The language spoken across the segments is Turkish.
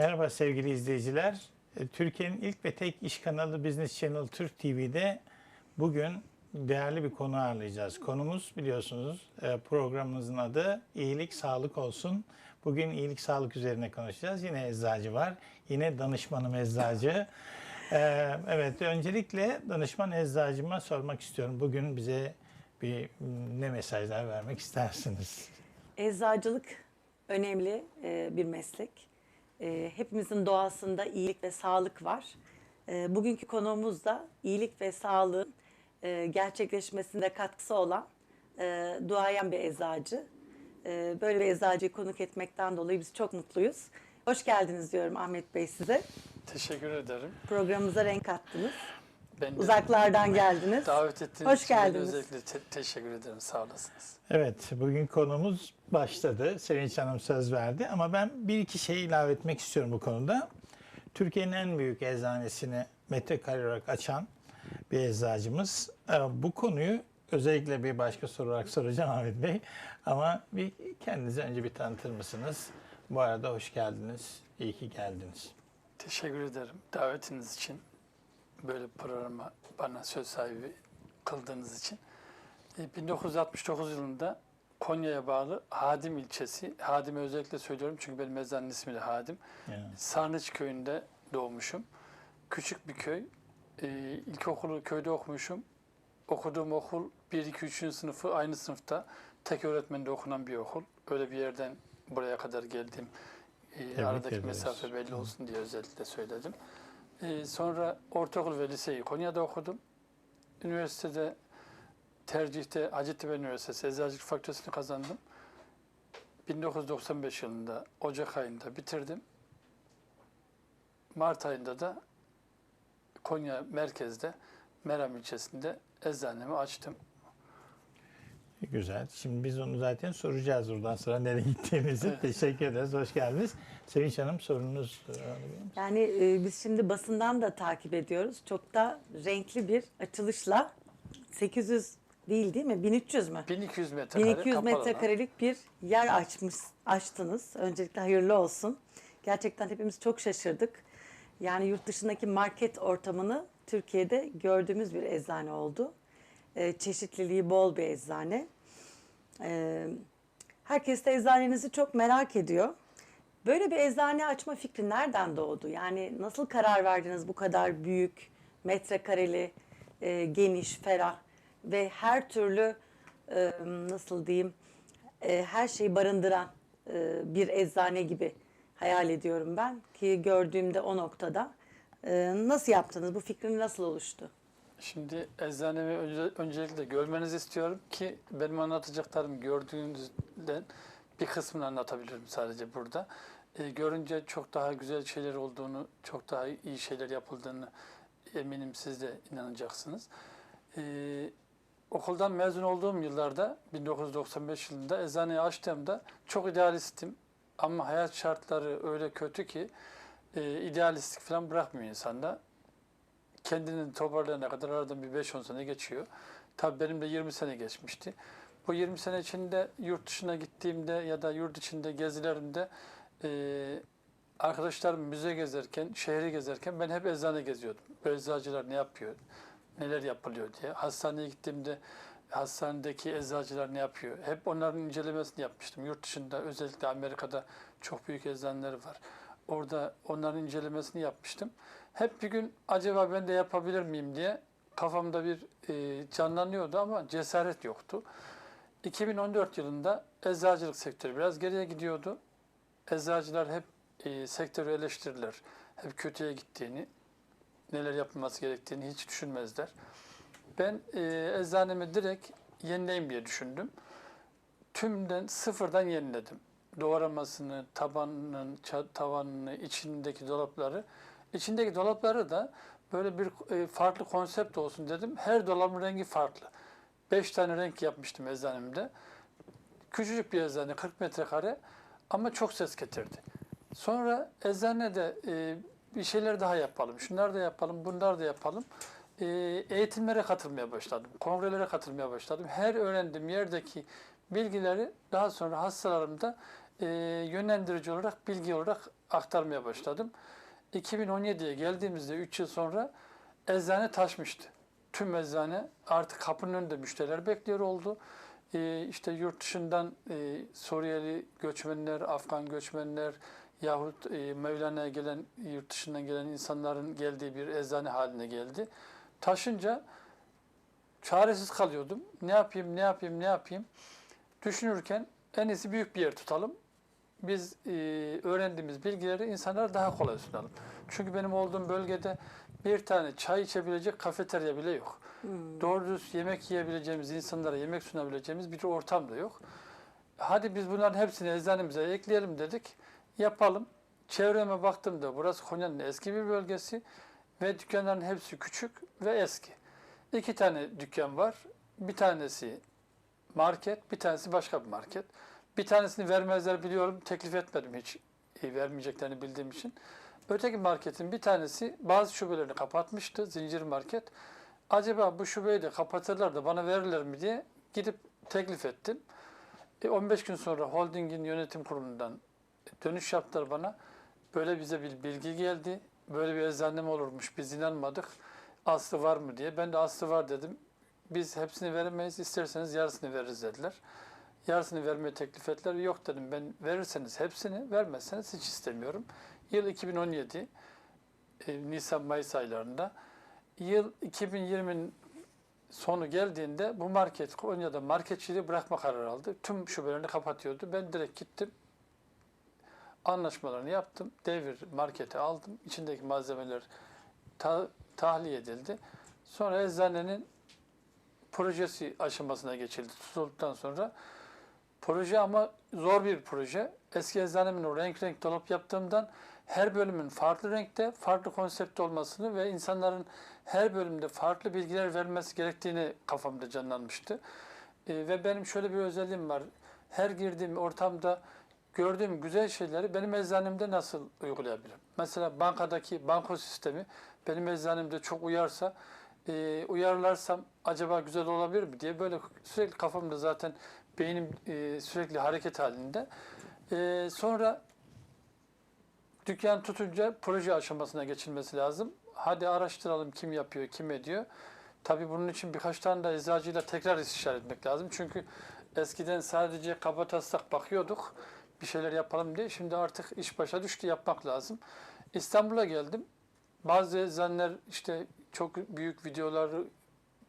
Merhaba sevgili izleyiciler. E, Türkiye'nin ilk ve tek iş kanalı Business Channel Türk TV'de bugün değerli bir konu ağırlayacağız. Konumuz biliyorsunuz e, programımızın adı İyilik Sağlık Olsun. Bugün iyilik sağlık üzerine konuşacağız. Yine eczacı var. Yine danışmanım eczacı. E, Evet öncelikle danışman eczacıma sormak istiyorum. Bugün bize bir ne mesajlar vermek istersiniz? Eczacılık önemli bir meslek. E, hepimizin doğasında iyilik ve sağlık var. E, bugünkü konuğumuz da iyilik ve sağlığın e, gerçekleşmesinde katkısı olan e, duayen bir eczacı. E, böyle bir eczacıyı konuk etmekten dolayı biz çok mutluyuz. Hoş geldiniz diyorum Ahmet Bey size. Teşekkür ederim. Programımıza renk kattınız. Ben de Uzaklardan geldiniz. davet ettiğiniz Hoş için geldiniz. özellikle te- teşekkür ederim. Sağ olasınız. Evet, bugün konumuz başladı. Sevinç Hanım söz verdi ama ben bir iki şey ilave etmek istiyorum bu konuda. Türkiye'nin en büyük eczanesini metrekare olarak açan bir eczacımız. Ee, Bu konuyu özellikle bir başka soru olarak soracağım Ahmet Bey. Ama bir kendinizi önce bir tanıtır mısınız? Bu arada hoş geldiniz. İyi ki geldiniz. Teşekkür ederim davetiniz için. Böyle programa bana söz sahibi kıldığınız için. E, 1969 yılında Konya'ya bağlı Hadim ilçesi, Hadim'i özellikle söylüyorum çünkü benim mezarın ismi de Hadim. Yani, Sarnıç köyünde doğmuşum. Küçük bir köy. Ee, ilkokulu köyde okumuşum. Okuduğum okul 1-2-3. sınıfı aynı sınıfta. Tek öğretmenle okunan bir okul. Öyle bir yerden buraya kadar geldim. Ee, aradaki ederiz. mesafe belli olsun diye özellikle söyledim. Ee, sonra ortaokul ve liseyi Konya'da okudum. Üniversitede tercihte Hacettepe Üniversitesi Eczacılık Fakültesini kazandım. 1995 yılında Ocak ayında bitirdim. Mart ayında da Konya merkezde Meram ilçesinde eczanemi açtım. Güzel. Şimdi biz onu zaten soracağız buradan sonra nereye gittiğimizi. Evet. Teşekkür ederiz. Hoş geldiniz. Sevinç Hanım sorunuz e, Yani e, biz şimdi basından da takip ediyoruz. Çok da renkli bir açılışla 800 değil değil mi? 1300 mü? 1200 metrekare 1200 kapalı alan. metrekarelik bir yer açmış, açtınız. Öncelikle hayırlı olsun. Gerçekten hepimiz çok şaşırdık. Yani yurt dışındaki market ortamını Türkiye'de gördüğümüz bir eczane oldu. Ee, çeşitliliği bol bir eczane. Ee, herkes de eczanenizi çok merak ediyor. Böyle bir eczane açma fikri nereden doğdu? Yani nasıl karar verdiniz bu kadar büyük, metrekareli, e, geniş, ferah ve her türlü e, nasıl diyeyim e, her şeyi barındıran e, bir eczane gibi hayal ediyorum ben ki gördüğümde o noktada. E, nasıl yaptınız? Bu fikrin nasıl oluştu? Şimdi eczanemi önce, öncelikle görmenizi istiyorum ki benim anlatacaklarım gördüğünüzden bir kısmını anlatabilirim sadece burada. E, görünce çok daha güzel şeyler olduğunu, çok daha iyi şeyler yapıldığını eminim siz de inanacaksınız. E, okuldan mezun olduğum yıllarda 1995 yılında eczaneyi açtığımda çok idealistim. Ama hayat şartları öyle kötü ki e, idealistlik falan bırakmıyor insanda kendini toparlayana kadar aradan bir 5-10 sene geçiyor. Tabii benim de 20 sene geçmişti. Bu 20 sene içinde yurt dışına gittiğimde ya da yurt içinde gezilerimde e, arkadaşlarım müze gezerken, şehri gezerken ben hep eczane geziyordum. Eczacılar ne yapıyor, neler yapılıyor diye. Hastaneye gittiğimde hastanedeki eczacılar ne yapıyor? Hep onların incelemesini yapmıştım. Yurt dışında özellikle Amerika'da çok büyük eczaneler var. Orada onların incelemesini yapmıştım. Hep bir gün acaba ben de yapabilir miyim diye kafamda bir e, canlanıyordu ama cesaret yoktu. 2014 yılında eczacılık sektörü biraz geriye gidiyordu. Eczacılar hep e, sektörü eleştirirler. Hep kötüye gittiğini, neler yapılması gerektiğini hiç düşünmezler. Ben e, eczanemi direkt yenileyim diye düşündüm. Tümden sıfırdan yeniledim. Doğramasını, tabanının, tavanını, içindeki dolapları. İçindeki dolapları da böyle bir e, farklı konsept olsun dedim. Her dolabın rengi farklı. Beş tane renk yapmıştım eczanemde. Küçücük bir eczane, 40 metrekare ama çok ses getirdi. Sonra eczanede e, bir şeyler daha yapalım, şunlar da yapalım, bunlar da yapalım. E, eğitimlere katılmaya başladım, kongrelere katılmaya başladım. Her öğrendiğim yerdeki bilgileri daha sonra hastalarımda e, yönlendirici olarak, bilgi olarak aktarmaya başladım. 2017'ye geldiğimizde 3 yıl sonra eczane taşmıştı. Tüm eczane artık kapının önünde müşteriler bekliyor oldu. Ee, işte yurt dışından e, Suriyeli göçmenler, Afgan göçmenler yahut e, Mevlana'ya gelen, yurt dışından gelen insanların geldiği bir eczane haline geldi. Taşınca çaresiz kalıyordum. Ne yapayım, ne yapayım, ne yapayım? Düşünürken en iyisi büyük bir yer tutalım. Biz e, öğrendiğimiz bilgileri insanlara daha kolay sunalım. Çünkü benim olduğum bölgede bir tane çay içebilecek kafeterya bile yok. Doğru düz yemek yiyebileceğimiz, insanlara yemek sunabileceğimiz bir ortam da yok. Hadi biz bunların hepsini eczanemize ekleyelim dedik. Yapalım. Çevreme baktığımda burası Konya'nın eski bir bölgesi ve dükkanların hepsi küçük ve eski. İki tane dükkan var. Bir tanesi market, bir tanesi başka bir market. Bir tanesini vermezler biliyorum, teklif etmedim hiç e, vermeyeceklerini bildiğim için. Öteki marketin bir tanesi bazı şubelerini kapatmıştı, zincir market. Acaba bu şubeyi de kapatırlar da bana verirler mi diye gidip teklif ettim. E, 15 gün sonra holdingin yönetim kurulundan dönüş yaptılar bana. Böyle bize bir bilgi geldi. Böyle bir eczane mi olurmuş biz inanmadık. Aslı var mı diye. Ben de aslı var dedim. Biz hepsini veremeyiz. isterseniz yarısını veririz dediler. Yarısını vermeye teklif ettiler. Yok dedim ben verirseniz hepsini, vermezseniz hiç istemiyorum. Yıl 2017 e, Nisan-Mayıs aylarında. Yıl 2020'nin sonu geldiğinde bu market Konya'da marketçiliği bırakma kararı aldı. Tüm şubelerini kapatıyordu. Ben direkt gittim. Anlaşmalarını yaptım. Devir markete aldım. İçindeki malzemeler ta- tahliye edildi. Sonra eczanenin projesi aşamasına geçildi. Tutulduktan sonra proje ama zor bir proje. Eski eczanemin o renk renk dolap yaptığımdan her bölümün farklı renkte, farklı konsepte olmasını ve insanların her bölümde farklı bilgiler vermesi gerektiğini kafamda canlanmıştı. Ee, ve benim şöyle bir özelliğim var. Her girdiğim ortamda gördüğüm güzel şeyleri benim eczanemde nasıl uygulayabilirim? Mesela bankadaki banko sistemi benim eczanemde çok uyarsa, e, uyarlarsam acaba güzel olabilir mi diye böyle sürekli kafamda zaten beynim e, sürekli hareket halinde. E, sonra dükkan tutunca proje aşamasına geçilmesi lazım. Hadi araştıralım kim yapıyor, kim ediyor. Tabii bunun için birkaç tane de eczacıyla tekrar istişare etmek lazım. Çünkü eskiden sadece kabataslak bakıyorduk bir şeyler yapalım diye. Şimdi artık iş başa düştü yapmak lazım. İstanbul'a geldim. Bazı eczaneler işte çok büyük videolar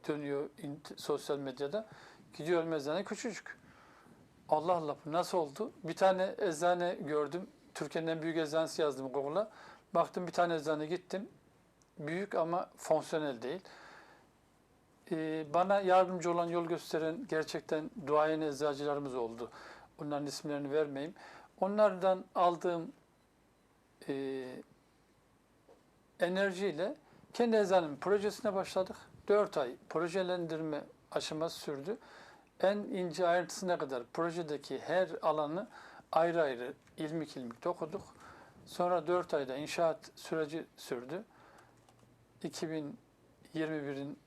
dönüyor sosyal medyada. Gidiyorum eczane küçücük. Allah bu nasıl oldu? Bir tane eczane gördüm. Türkiye'nin en büyük eczanesi yazdım Google'a. Baktım bir tane eczane gittim. Büyük ama fonksiyonel değil. Ee, bana yardımcı olan, yol gösteren gerçekten duayen eczacılarımız oldu. Onların isimlerini vermeyeyim. Onlardan aldığım e, enerjiyle kendi eczanemin projesine başladık. 4 ay projelendirme aşaması sürdü. En ince ayrıntısına kadar projedeki her alanı ayrı ayrı ilmik ilmik dokuduk. Sonra 4 ayda inşaat süreci sürdü. 2021'in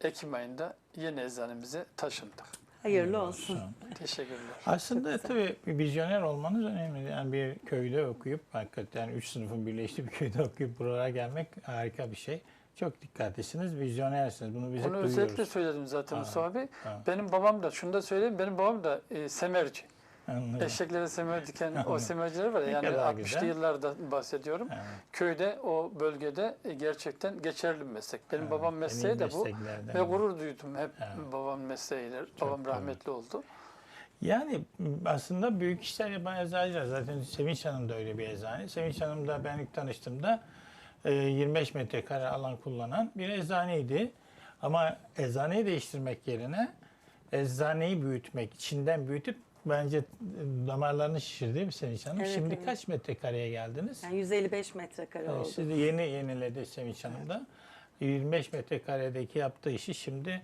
Ekim ayında yeni eczanemize taşındık. Hayırlı olsun. Teşekkürler. Aslında tabii bir vizyoner olmanız önemli. Yani bir köyde okuyup hakikaten üç sınıfın birleştiği bir köyde okuyup buralara gelmek harika bir şey. Çok dikkatlisiniz, vizyonersiniz. Bunu biz hep Onu özellikle duyuyoruz. söyledim zaten Ha, Mustafa Bey. ha. Benim babam da, şunu da söyleyeyim, benim babam da e, semerci. Anladım. Eşeklere semer diken o semerciler var Ne yani kadar 60'lı güzel. yıllarda bahsediyorum. Evet, Köyde, o bölgede e, gerçekten geçerli bir meslek. Benim evet. babam mesleği de bu. Ve gurur duydum hep Evet. babam mesleğiyle. Çok babam rahmetli oldu. Yani aslında büyük işler yapan eczacılar. Zaten Sevinç Hanım da öyle bir eczane. Sevinç Hanım da ben ilk tanıştığımda 25 metrekare alan kullanan bir eczaneydi. Ama eczaneyi değiştirmek yerine eczaneyi büyütmek, içinden büyütüp bence e, damarlarını şişirdi değil mi Sevinç Hanım? Evet, Şimdi evet. kaç metrekareye geldiniz? Yani 155 metrekare Evet, oldu. De yeni yeniledi Sevinç Hanım da. 25 metrekaredeki yaptığı işi şimdi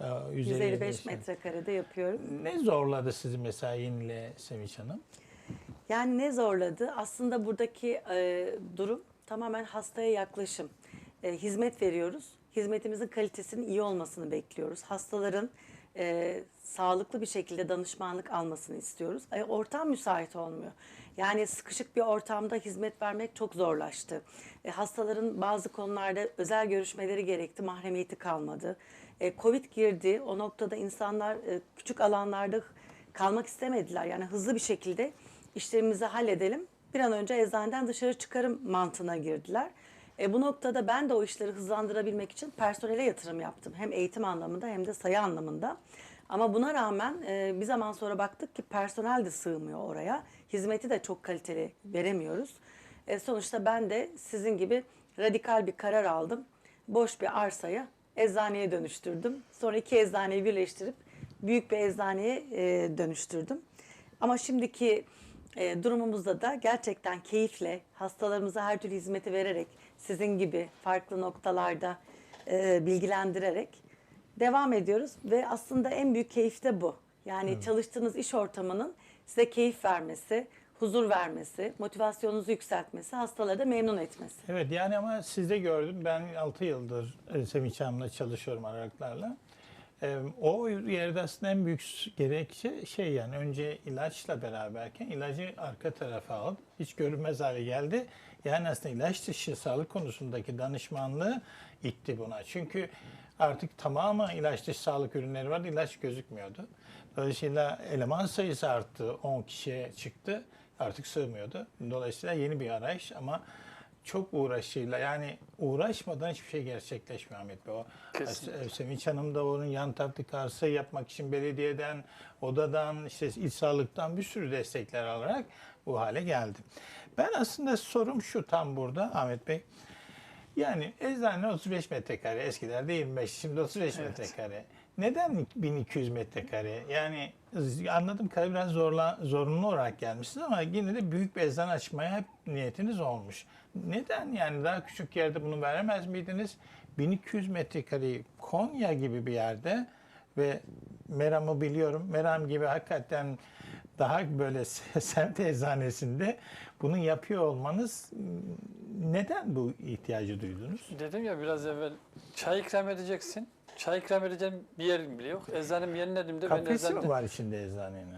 e, 155 155 metrekarede yapıyorum. Ne zorladı sizi mesela yenile Sevinç Hanım? Yani ne zorladı? Aslında buradaki e, durum tamamen hastaya yaklaşım. E, hizmet veriyoruz. Hizmetimizin kalitesinin iyi olmasını bekliyoruz. Hastaların e, sağlıklı bir şekilde danışmanlık almasını istiyoruz. E, ortam müsait olmuyor. Yani sıkışık bir ortamda hizmet vermek çok zorlaştı. E, hastaların bazı konularda özel görüşmeleri gerekti, mahremiyeti kalmadı. E, Covid girdi, o noktada insanlar e, küçük alanlarda kalmak istemediler. Yani hızlı bir şekilde işlerimizi halledelim, bir an önce eczaneden dışarı çıkarım mantığına girdiler. E, bu noktada ben de o işleri hızlandırabilmek için personele yatırım yaptım. Hem eğitim anlamında hem de sayı anlamında. Ama buna rağmen e, bir zaman sonra baktık ki personel de sığmıyor oraya. Hizmeti de çok kaliteli veremiyoruz. E, sonuçta ben de sizin gibi radikal bir karar aldım. Boş bir arsayı eczaneye dönüştürdüm. Sonra iki eczaneyi birleştirip büyük bir eczaneye e, dönüştürdüm. Ama şimdiki e, durumumuzda da gerçekten keyifle hastalarımıza her türlü hizmeti vererek sizin gibi farklı noktalarda e, bilgilendirerek devam ediyoruz ve aslında en büyük keyif de bu. Yani çalıştığınız iş ortamının size keyif vermesi, huzur vermesi, motivasyonunuzu yükseltmesi, hastaları da memnun etmesi. Evet yani ama sizde gördüm. Ben 6 yıldır e, Sevinç Hanım'la çalışıyorum aralıklarla. E, O aslında en büyük gerekçe şey yani önce ilaçla beraberken ilacı arka tarafa alıp hiç görünmez hale geldi. Yani aslında ilaç dışı sağlık konusundaki danışmanlığı itti buna. Çünkü artık tamamı ilaç dışı sağlık ürünleri var. ilaç gözükmüyordu. Dolayısıyla eleman sayısı arttı. 10 kişiye çıktı. Artık sığmıyordu. Dolayısıyla yeni bir arayış ama çok uğraşıyla yani uğraşmadan hiçbir şey gerçekleşmiyor Ahmet Bey. O Kesinlikle. Sevinç Hanım da onun yan taraftaki arsayı yapmak için belediyeden, odadan, işte il sağlıktan bir sürü destekler alarak bu hale geldi. Ben aslında sorum şu tam burada Ahmet Bey. Yani eczane 35 metrekare, eskilerde 25, şimdi 35 Evet. metrekare. Neden 1200 metrekare? Yani anladım biraz zorla, zorunlu olarak gelmişsiniz ama yine de büyük bir eczane açmaya hep niyetiniz olmuş. Neden yani daha küçük yerde bunu veremez miydiniz? 1200 metrekareyi Konya gibi bir yerde ve Meram'ı biliyorum. Meram gibi hakikaten daha böyle semt eczanesinde bunu yapıyor olmanız neden bu ihtiyacı duydunuz? Dedim ya biraz evvel çay ikram edeceksin. Çay ikram edeceğim bir yerim bile yok. Eczanem yerine de ben Kafesi mi var içinde eczanenin?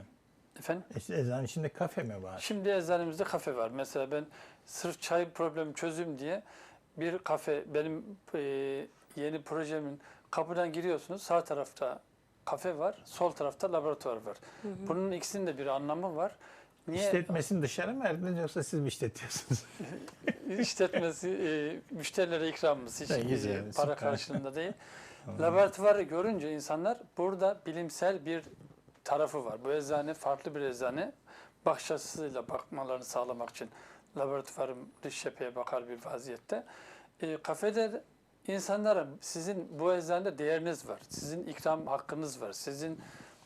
Efendim? E, Eczanenin içinde kafe mi var? Şimdi eczanemizde kafe var. Mesela ben sırf çay problemi çözüm diye bir kafe benim e, yeni projemin kapıdan giriyorsunuz. Sağ tarafta kafe var, sol tarafta laboratuvar var. Bunun ikisinin de bir anlamı var. Niye İşletmesini dışarı mı verdiniz yoksa siz mi işletiyorsunuz? işletmesi e, müşterilere ikramımız hiç e, güzel, para süper. karşılığında değil. Laboratuvarı görünce insanlar burada bilimsel bir tarafı var. Bu eczane farklı bir eczane. Bakış açısıyla bakmalarını sağlamak için laboratuvarım dış cepheye bakar bir vaziyette. E, kafede insanlara sizin bu eczanede değeriniz var. Sizin ikram hakkınız var. Sizin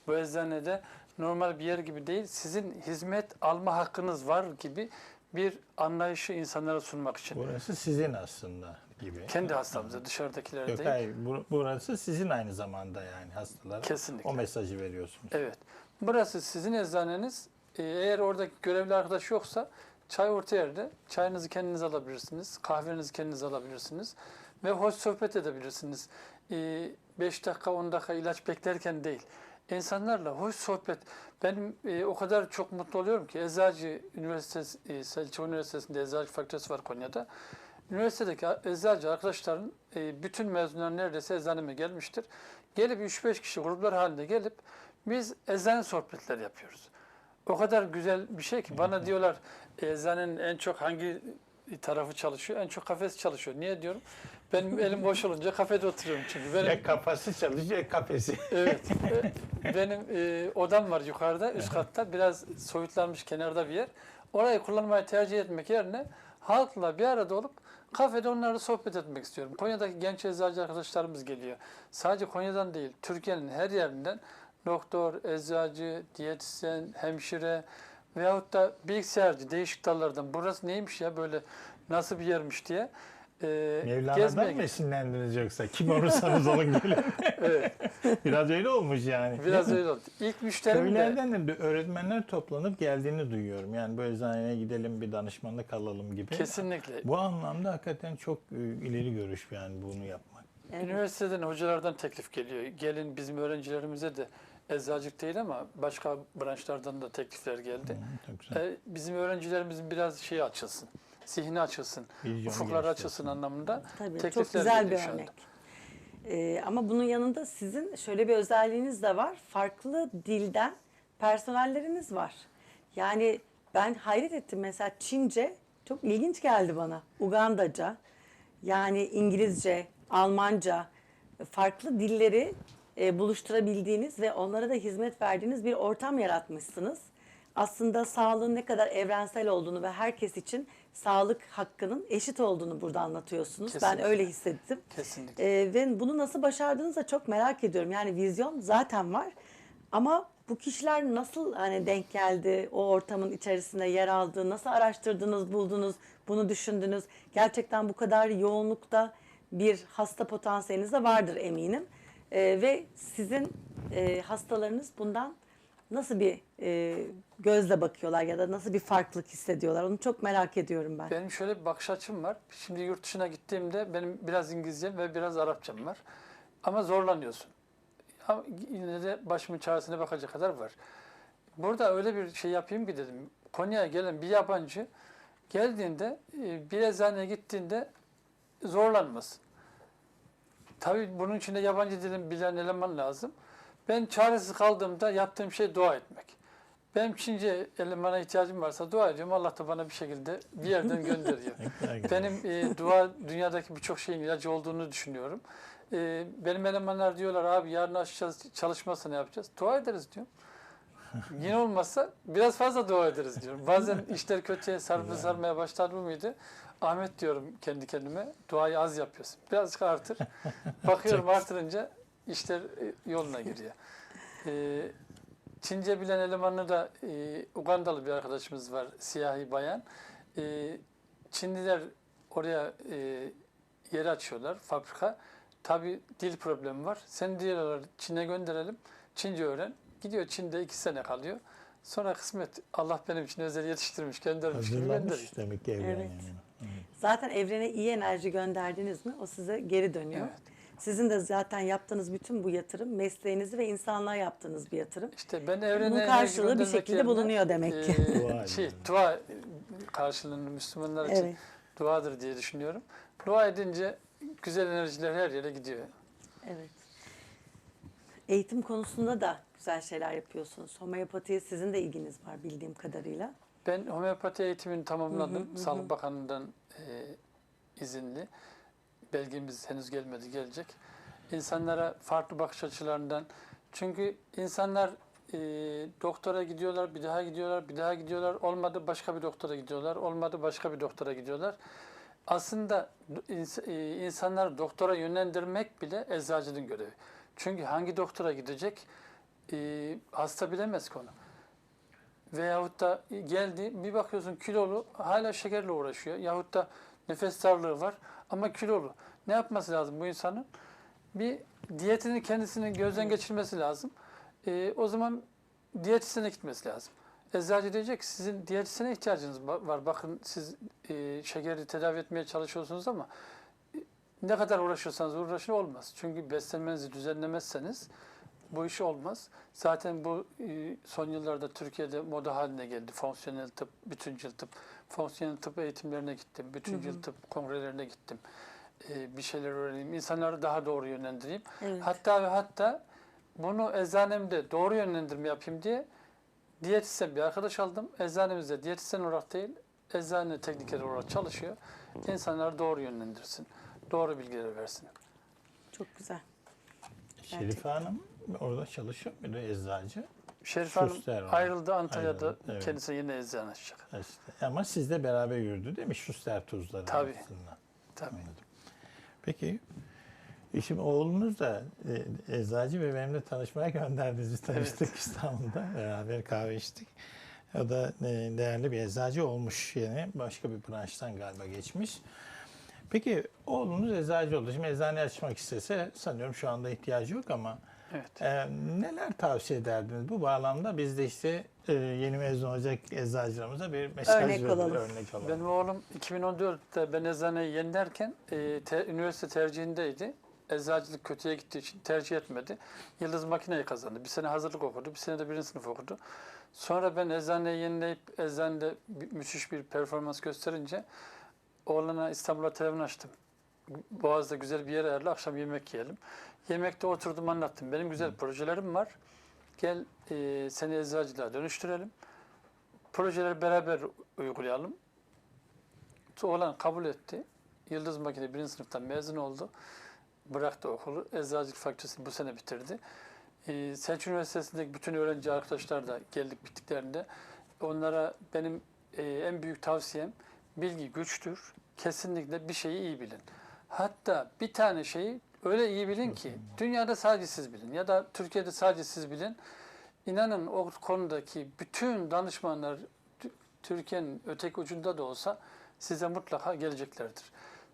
bu eczanede normal bir yer gibi değil, sizin hizmet alma hakkınız var gibi bir anlayışı insanlara sunmak için. Burası sizin aslında gibi. Kendi hastamıza, dışarıdakilere Yok değil. hayır, bur- burası sizin aynı zamanda yani hastalara. Kesinlikle. O mesajı veriyorsunuz. Evet. Burası sizin eczaneniz. Ee, Eğer oradaki görevli arkadaş yoksa çay orta yerde. Çayınızı kendiniz alabilirsiniz. Kahvenizi kendiniz alabilirsiniz. Ve hoş sohbet edebilirsiniz. 5 dakika 10 dakika ilaç beklerken değil. İnsanlarla hoş sohbet. Benim e, o kadar çok mutlu oluyorum ki Eczacı Üniversitesi, e, Selçuk Üniversitesi'nde Eczacı Fakültesi var Konya'da. Üniversitedeki eczacı arkadaşların e, bütün mezunlar neredeyse eczaneme gelmiştir. Gelip 3-5 kişi gruplar halinde gelip biz eczane sohbetleri yapıyoruz. O kadar güzel bir şey ki bana diyorlar eczanenin en çok hangi tarafı çalışıyor? En çok kafesi çalışıyor. Niye diyorum? Benim elim boş olunca kafede oturuyorum çünkü. Benim, Ya kafası çalışıyor ya kafesi. evet. e, Benim e, odam var yukarıda, üst katta. Biraz soyutlanmış kenarda bir yer. Orayı kullanmayı tercih etmek yerine halkla bir arada olup kafede onlarla sohbet etmek istiyorum. Konya'daki genç eczacı arkadaşlarımız geliyor. Sadece Konya'dan değil, Türkiye'nin her yerinden doktor, eczacı, diyetisyen, hemşire veyahut da bilgisayarcı değişik dallardan burası neymiş ya böyle nasıl bir yermiş diye e, gezmeye Mevlana'dan mı esinlendiniz yoksa? Kim olursanız olun gelin. Evet, Biraz öyle olmuş yani. biraz öyle oldu. İlk müşterim de Köylerden de öğretmenler toplanıp geldiğini duyuyorum. Yani bu eczaneye gidelim bir danışmanlık alalım gibi. kesinlikle Bu anlamda hakikaten çok e, ileri görüş yani bunu yapmak. Evet. Üniversiteden hocalardan teklif geliyor. Gelin bizim öğrencilerimize de eczacılık değil ama başka branşlardan da teklifler geldi. Hı, Çok güzel. E, bizim öğrencilerimizin biraz şeyi açılsın, zihni açılsın, Vizyonu ufukları genişlesin. açılsın anlamında Tabii çok teklifler güzel bir geliyor şu anda. örnek. Ee, ama bunun yanında sizin şöyle bir özelliğiniz de var. Farklı dilden personelleriniz var. Yani ben hayret ettim mesela Çince çok ilginç geldi bana. Ugandaca, yani İngilizce, Almanca farklı dilleri e, buluşturabildiğiniz ve onlara da hizmet verdiğiniz bir ortam yaratmışsınız. Aslında sağlığın ne kadar evrensel olduğunu ve herkes için sağlık hakkının eşit olduğunu burada anlatıyorsunuz. Ben Kesinlikle. öyle hissettim. Kesinlikle. Ee, ve bunu nasıl başardığınızı da çok merak ediyorum. Yani vizyon zaten var. Ama bu kişiler nasıl hani denk geldi, o ortamın içerisinde yer aldı, nasıl araştırdınız, buldunuz, bunu düşündünüz? Gerçekten bu kadar yoğunlukta bir hasta potansiyeliniz de vardır eminim. Ee, ve sizin e, hastalarınız bundan nasıl bir e, gözle bakıyorlar ya da nasıl bir farklılık hissediyorlar? Onu çok merak ediyorum ben. Benim şöyle bir bakış açım var. Şimdi yurt dışına gittiğimde benim biraz İngilizcem ve biraz Arapçam var. Ama zorlanıyorsun. Ama yine de başımın çaresine bakacak kadar var. Burada öyle bir şey yapayım ki dedim. Konya'ya gelen bir yabancı geldiğinde e, bir eczaneye gittiğinde zorlanmasın. Tabii bunun için de yabancı dilin bilen eleman lazım. Ben çaresiz kaldığımda yaptığım şey dua etmek. Benim Çince elemana ihtiyacım varsa dua ediyorum. Allah da bana bir şekilde bir yerden gönderiyor. Benim e, dua dünyadaki birçok şeyin ilacı olduğunu düşünüyorum. E, benim elemanlar diyorlar abi yarın açacağız çalışmazsa ne yapacağız? Dua ederiz diyorum. Yine olmazsa biraz fazla dua ederiz diyorum. Bazen işler kötüye Güzel. sarmaya başlar mıydı? Ahmet diyorum kendi kendime duayı az yapıyorsun. Birazcık artır. Bakıyorum artırınca işler e, yoluna giriyor. E, Çince bilen elemanı da e, Ugandalı bir arkadaşımız var, siyahi bayan. E, Çinliler oraya e, yeri açıyorlar, fabrika. Tabi dil problemi var. Sen diyorlar Çin'e gönderelim, Çince öğren. Gidiyor Çin'de iki sene kalıyor. Sonra kısmet Allah benim için özel yetiştirmiş, göndermiş gibi gönderiyor. Demek ki evren Evet. yani. Zaten evrene iyi enerji gönderdiniz mi o size geri dönüyor. Evet. Sizin de zaten yaptığınız bütün bu yatırım mesleğinizi ve insanlığa yaptığınız bir yatırım. İşte ben evrene Bunun karşılığı bir şekilde yerine, bulunuyor demek ki. e, şey, dua karşılığını Müslümanlar için Evet. duadır diye düşünüyorum. Dua edince güzel enerjiler her yere gidiyor. Evet. Eğitim konusunda da güzel şeyler yapıyorsunuz. Homeopatiye sizin de ilginiz var bildiğim kadarıyla. Ben homeopati eğitimini tamamladım. Hı hı, Sağlık hı. Bakanlığı'ndan e, izinli. Belgemiz henüz gelmedi, gelecek. İnsanlara farklı bakış açılarından. Çünkü insanlar e, doktora gidiyorlar, bir daha gidiyorlar, bir daha gidiyorlar. Olmadı başka bir doktora gidiyorlar, olmadı başka bir doktora gidiyorlar. Aslında ins- e, insanları doktora yönlendirmek bile eczacının görevi. Çünkü hangi doktora gidecek e, hasta bilemez konu. Veyahut da geldi bir bakıyorsun kilolu hala şekerle uğraşıyor. Yahut da nefes darlığı var ama kilolu. Ne yapması lazım bu insanın? Bir diyetini kendisinin gözden geçirmesi lazım. Ee, o zaman diyetisyene gitmesi lazım. Eczacı diyecek sizin diyetisyene ihtiyacınız var. Bakın siz e, şekeri tedavi etmeye çalışıyorsunuz ama e, ne kadar uğraşırsanız uğraşın olmaz. Çünkü beslenmenizi düzenlemezseniz bu iş olmaz. Zaten bu e, son yıllarda Türkiye'de moda haline geldi. Fonksiyonel tıp, bütüncül tıp. Fonksiyonel tıp eğitimlerine gittim. Bütüncül tıp kongrelerine gittim. E, bir şeyler öğreneyim. İnsanları daha doğru yönlendireyim. Evet. Hatta ve hatta bunu eczanemde doğru yönlendirme yapayım diye diyetisyen bir arkadaş aldım. Eczanemizde diyetisyen olarak değil, eczane tekniker olarak çalışıyor. İnsanları doğru yönlendirsin. Doğru bilgileri versin. Çok güzel. Şerife Hanım orada çalışıyor muydu eczacı? Şerif Hanım Schuster var. ayrıldı Antalya'da Ayrıldı, evet. kendisine yine eczane açacak. İşte. Ama sizle beraber yürüdü değil mi? Schuster tuzları Tabii. aslında. Tabii. Anladım. Peki Şimdi oğlunuz da e, eczacı ve benimle tanışmaya gönderdiniz. Biz tanıştık İstanbul'da. Beraber kahve içtik. O da e, değerli bir eczacı olmuş yine. Başka bir branştan galiba geçmiş. Peki oğlunuz eczacı oldu. Şimdi eczane açmak istese sanıyorum şu anda ihtiyacı yok ama Evet. e, neler tavsiye ederdiniz bu bağlamda? Biz de işte e, yeni mezun olacak eczacılarımıza bir mesaj Örnek verelim, olalım. Örnek olalım. Benim oğlum 2014'te ben eczaneyi yeni derken e, te- üniversite tercihindeydi. eczacılık kötüye gittiği için tercih etmedi. Yıldız Makineyi kazandı. Bir sene hazırlık okudu, bir sene de birinci sınıf okudu. Sonra ben eczaneyi yenileyip eczanede müthiş bir performans gösterince oğlana İstanbul'a telefon açtım. Boğaz'da güzel bir yere ayarla, akşam yemek yiyelim. Yemekte oturdum anlattım. Benim güzel projelerim var. Gel e, seni eczacılığa dönüştürelim. Projeleri beraber uygulayalım. Oğlan kabul etti. Yıldız Makine birinci sınıftan mezun oldu. Bıraktı okulu. Eczacılık fakültesini bu sene bitirdi. Ee, Selçuk Üniversitesi'ndeki bütün öğrenci arkadaşlar da geldik bittiklerinde onlara benim e, en büyük tavsiyem bilgi güçtür. Kesinlikle bir şeyi iyi bilin. Hatta bir tane şeyi öyle iyi bilin ki dünyada sadece siz bilin ya da Türkiye'de sadece siz bilin. İnanın o konudaki bütün danışmanlar Tü- Türkiye'nin öteki ucunda da olsa size mutlaka geleceklerdir.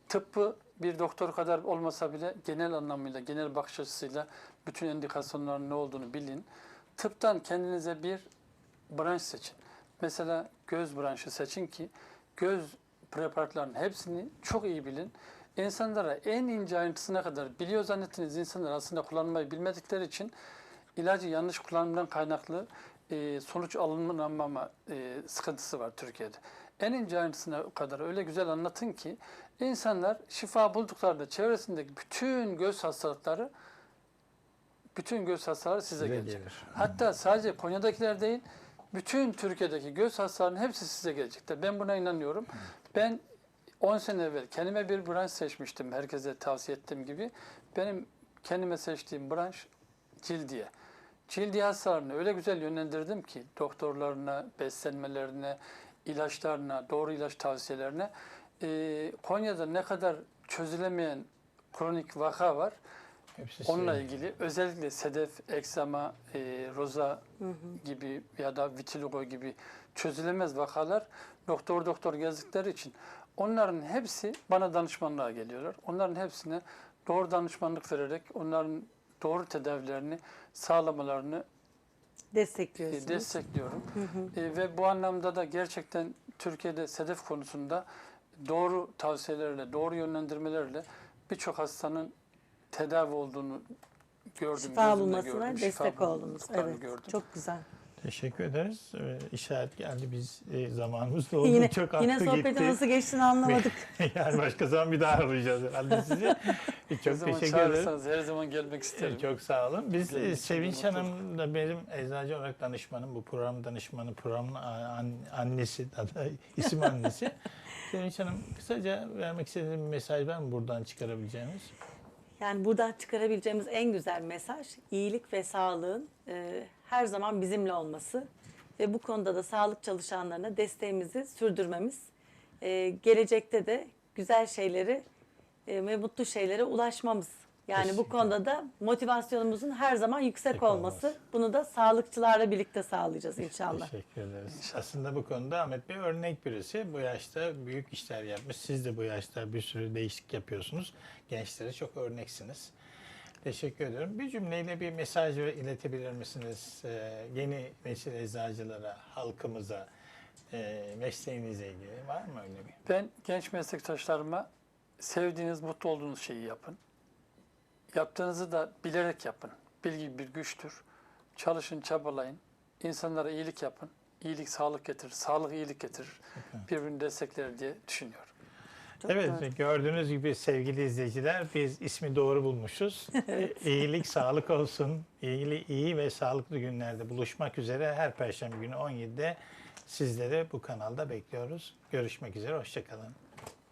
Tıbbı bir doktor kadar olmasa bile genel anlamıyla, genel bakış açısıyla bütün indikasyonların ne olduğunu bilin. Tıptan kendinize bir branş seçin. Mesela göz branşı seçin ki göz preparatlarının hepsini çok iyi bilin. İnsanlara en ince ayrıntısına kadar biliyor zannettiğiniz insanlar aslında kullanmayı bilmedikleri için ilacı yanlış kullanımdan kaynaklı e, sonuç alınamama e, sıkıntısı var Türkiye'de. En ince ayrıntısına kadar öyle güzel anlatın ki insanlar şifa bulduklarında çevresindeki bütün göz hastalıkları bütün göz hastaları size gelecek. gelir. Hatta sadece Konya'dakiler değil, bütün Türkiye'deki göz hastalarının hepsi size gelecekler. Ben buna inanıyorum. Ben 10 sene evvel kendime bir branş seçmiştim. Herkese tavsiye ettiğim gibi. Benim kendime seçtiğim branş cildiye. Cildiye hastalarını öyle güzel yönlendirdim ki doktorlarına, beslenmelerine, ilaçlarına, doğru ilaç tavsiyelerine. Ee, Konya'da ne kadar çözülemeyen kronik vaka var. Hepsi Onunla size- ilgili özellikle sedef, eksama, e, roza gibi ya da vitiligo gibi çözülemez vakalar doktor doktor gezdikleri için onların hepsi bana danışmanlığa geliyorlar. Onların hepsine doğru danışmanlık vererek onların doğru tedavilerini sağlamalarını e, Destekliyorsunuz. destekliyorum. E, ve bu anlamda da gerçekten Türkiye'de sedef konusunda doğru tavsiyelerle, doğru yönlendirmelerle birçok hastanın tedavi olduğunu gördüm. Şifa bulmasına gördüm, destek şifa oldunuz. Evet. gördüm. Çok güzel. Teşekkür ederiz. Ee, işaret geldi. Biz e, zamanımız doldu. Yine Çok yine sohbetin gitti. nasıl geçtiğini anlamadık. yani başka zaman bir daha arayacağız herhalde sizi. Ne Çok zaman teşekkür ederim. çağırırsanız her zaman gelmek isterim. Çok sağ olun. Biz e, için Sevinç. Hanım da benim eczacı olarak danışmanım. Bu program danışmanı, programın annesi, isim annesi. Sevinç Hanım kısaca vermek istediğiniz bir mesaj var mı buradan çıkarabileceğimiz? Yani buradan çıkarabileceğimiz en güzel mesaj iyilik ve sağlığın e, her zaman bizimle olması ve bu konuda da sağlık çalışanlarına desteğimizi sürdürmemiz. E, gelecekte de güzel şeyleri e, ve mutlu şeylere ulaşmamız. Yani bu Kesinlikle. konuda da motivasyonumuzun her zaman yüksek olması. olması. Bunu da sağlıkçılarla birlikte sağlayacağız inşallah. Teşekkür ederiz. Aslında bu konuda Ahmet Bey örnek birisi. Bu yaşta büyük işler yapmış. Siz de bu yaşta bir sürü değişiklik yapıyorsunuz. Gençlere çok örneksiniz. Teşekkür ediyorum. Bir cümleyle bir mesaj iletebilir misiniz? Ee, yeni nesil eczacılara, halkımıza, e, mesleğinizle ilgili var mı öyle bir? Ben genç meslektaşlarıma sevdiğiniz, mutlu olduğunuz şeyi yapın. Yaptığınızı da bilerek yapın. Bilgi bir güçtür. Çalışın, çabalayın. İnsanlara iyilik yapın. İyilik sağlık getirir, sağlık iyilik getirir. Birbirini destekler diye düşünüyorum. Çok evet, doğru. gördüğünüz gibi sevgili izleyiciler biz ismi doğru bulmuşuz. İyilik, sağlık olsun. İyili, iyi ve sağlıklı günlerde buluşmak üzere her perşembe günü 17'de sizleri bu kanalda bekliyoruz. Görüşmek üzere, hoşçakalın.